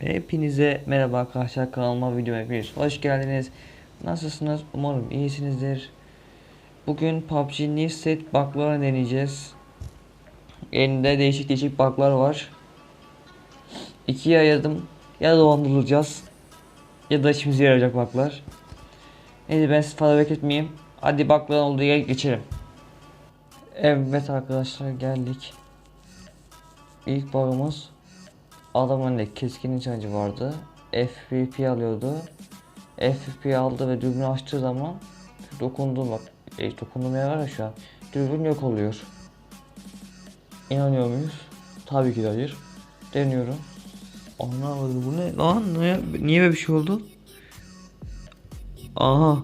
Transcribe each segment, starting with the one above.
Hepinize merhaba arkadaşlar kanalıma videoma hepiniz hoş geldiniz. Nasılsınız? Umarım iyisinizdir. Bugün PUBG New Set bug'larını deneyeceğiz. Elinde değişik değişik bug'lar var. İkiye ayırdım. Ya dolandırılacağız ya da işimize yarayacak bug'lar. Neyse ben sizi fazla bekletmeyeyim. Hadi bug'ların olduğu yere geçelim. Evet arkadaşlar geldik. İlk bug'ımız Adamın önünde keskin nişancı vardı. FPP alıyordu. FPP aldı ve dürbünü açtığı zaman dokunduğum bak e, dokunduğum yer var ya şu an. Dürbün yok oluyor. İnanıyor muyuz? Tabii ki de hayır. Deniyorum. Anlamadım bu ne lan? Ne? Niye böyle bir şey oldu? Aha.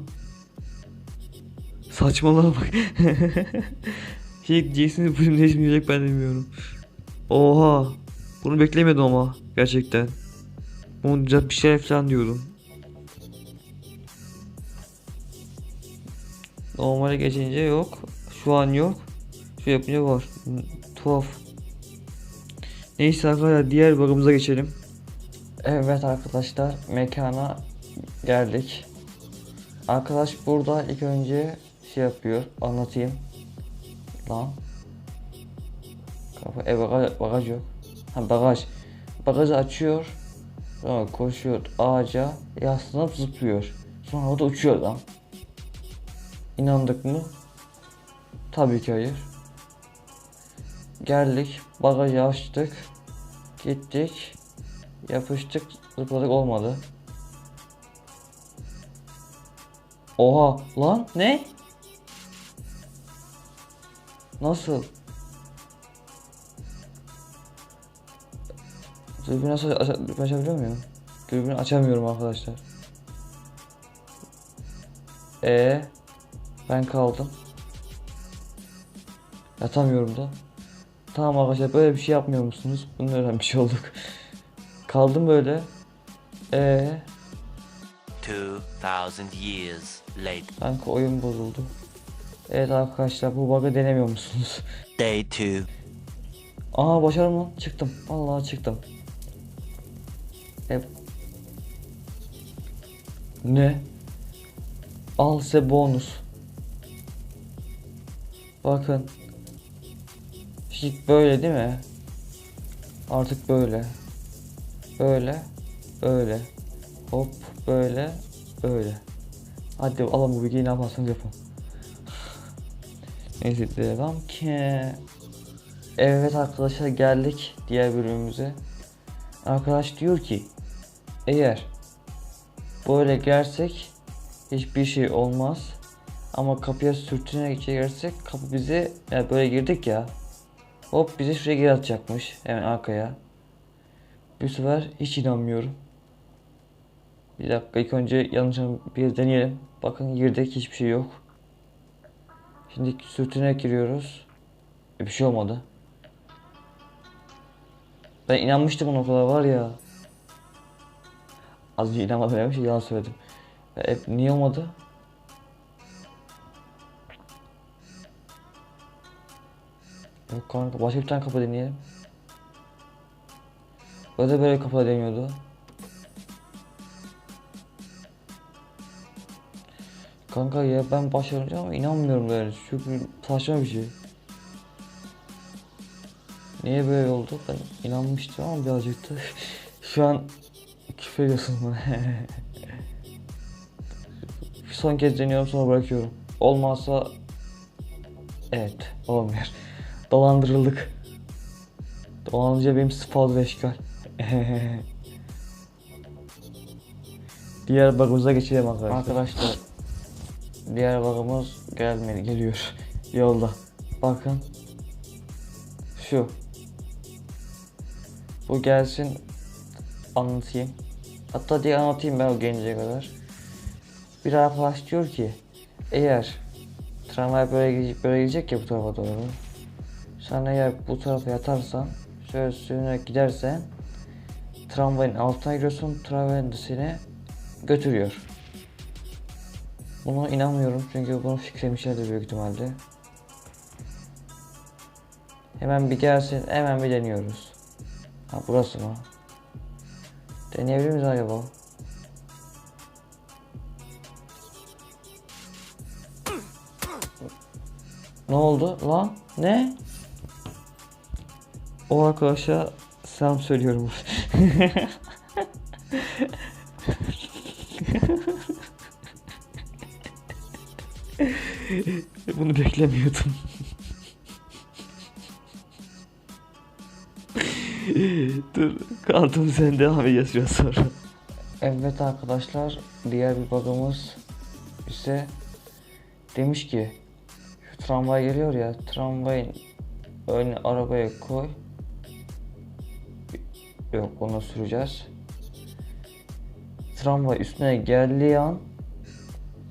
Saçmalama bak. Şey diyeceksiniz bölüm değişmeyecek ben bilmiyorum. Oha. Bunu beklemiyordum ama gerçekten. Bunu bir şey falan diyordum. Normale geçince yok. Şu an yok. Şu yapınca var. Tuhaf. Neyse arkadaşlar diğer bug'ımıza geçelim. Evet arkadaşlar mekana geldik. Arkadaş burada ilk önce şey yapıyor. Anlatayım. Lan. Kafa, e bagaj, bagaj yok. Ha bagaj. Bagajı açıyor. Sonra koşuyor ağaca yaslanıp zıplıyor. Sonra o da uçuyor lan. İnandık mı? Tabii ki hayır. Geldik. Bagajı açtık. Gittik. Yapıştık. Zıpladık olmadı. Oha lan ne? Nasıl? Dürbünü aç aç açabiliyor muyum? Dürbünü açamıyorum arkadaşlar. E ben kaldım. Yatamıyorum da. Tamam arkadaşlar böyle bir şey yapmıyor musunuz? Bunu öğrenmiş olduk. kaldım böyle. E 2,000 years later. sanki oyun bozuldu. Evet arkadaşlar bu bug'ı denemiyor musunuz? Day 2. Aha başardım lan çıktım. Vallahi çıktım. Ne? Al size bonus. Bakın. Şimdi böyle değil mi? Artık böyle. Böyle. Böyle. Hop böyle. Böyle. Hadi alın bu bilgiyi ne yaparsanız yapın. Neyse devam ki. Evet arkadaşlar geldik diğer bölümümüze. Arkadaş diyor ki eğer böyle girersek hiçbir şey olmaz. Ama kapıya sürtünerek içeri girersek kapı bize yani böyle girdik ya hop bizi şuraya geri atacakmış hemen arkaya. Bu sefer hiç inanmıyorum. Bir dakika ilk önce yanlış bir deneyelim. Bakın girdik hiçbir şey yok. Şimdi sürtünerek giriyoruz. E, bir şey olmadı. Ben inanmıştım ona kadar var ya. Az önce inanmadım demiş yalan söyledim. E, niye olmadı? Yok kanka başka bir tane kapı deneyelim. Böyle böyle kapı deniyordu. Kanka ya ben başarınca ama inanmıyorum böyle. Çünkü saçma bir şey. Niye böyle oldu? Ben inanmıştım ama birazcık da şu an küfür ediyorsun bana. Son kez deniyorum sonra bırakıyorum. Olmazsa evet olmuyor. Dolandırıldık. Dolandırıcı benim fazla eşkal. Diğer bug'ımıza geçelim arkadaşlar. Arkadaşlar diğer bug'ımız gelmedi geliyor yolda. Bakın şu bu gelsin anlatayım. Hatta diye anlatayım ben o gelinceye kadar. Bir arkadaş diyor ki eğer tramvay böyle gidecek, böyle gidecek ya bu tarafa doğru. Sen eğer bu tarafa yatarsan şöyle sürünerek gidersen tramvayın altına giriyorsun tramvayın seni götürüyor. Buna inanmıyorum çünkü bunu fikremişlerdir büyük ihtimalle. Hemen bir gelsin hemen bir deniyoruz. Ha burası mı? Deneyebilir miyiz acaba? Ne oldu lan? Ne? O arkadaşa selam söylüyorum. Bunu beklemiyordum. Dur kaldım sen devam edeceğiz sonra. Evet arkadaşlar diğer bir bug'ımız ise demiş ki şu tramvay geliyor ya tramvayın önüne arabaya koy. Yok onu süreceğiz. Tramvay üstüne geldiği an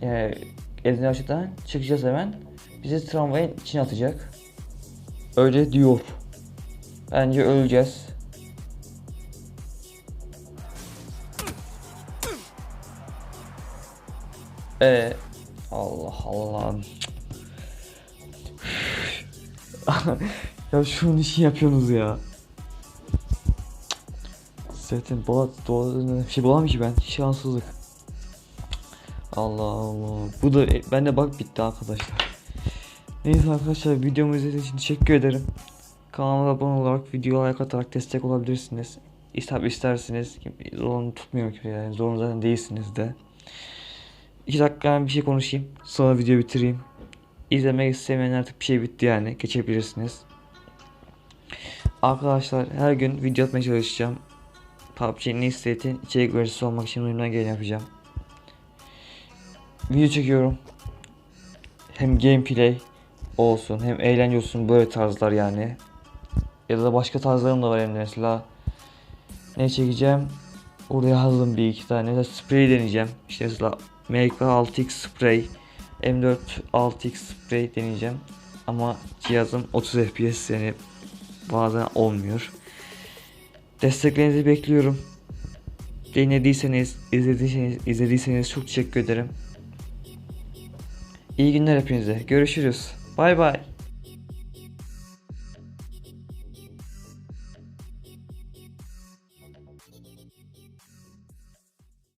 yani elini açıdan çıkacağız hemen. Bizi tramvayın içine atacak. Öyle diyor. Bence öleceğiz. Ee, Allah Allah. ya şunun işi yapıyorsunuz ya. Zaten dola, bir şey bulamam ki ben. Şanssızlık. Allah Allah. Bu da ben de bak bitti arkadaşlar. Neyse arkadaşlar videomu izlediğiniz için teşekkür ederim. Kanalıma abone olarak videoya like atarak destek olabilirsiniz. İster isterseniz zorunu tutmuyor ki yani zorun zaten değilsiniz de. 2 dakika ben bir şey konuşayım. Sonra video bitireyim. İzlemek istemeyen artık bir şey bitti yani. Geçebilirsiniz. Arkadaşlar her gün video atmaya çalışacağım. PUBG'nin istetin içerik üreticisi olmak için elimden geleni yapacağım. Video çekiyorum. Hem gameplay olsun hem eğlence olsun böyle tarzlar yani. Ya da başka tarzlarım da var elimde mesela. Ne çekeceğim? Orada yazdım bir iki tane. Mesela sprey deneyeceğim. İşte mesela MK 6X spray, M4 6X spray deneyeceğim. Ama cihazım 30 FPS yani bazen olmuyor. Desteklerinizi bekliyorum. Dinlediyseniz, izlediyseniz, izlediyseniz çok teşekkür ederim. İyi günler hepinize. Görüşürüz. Bay bay.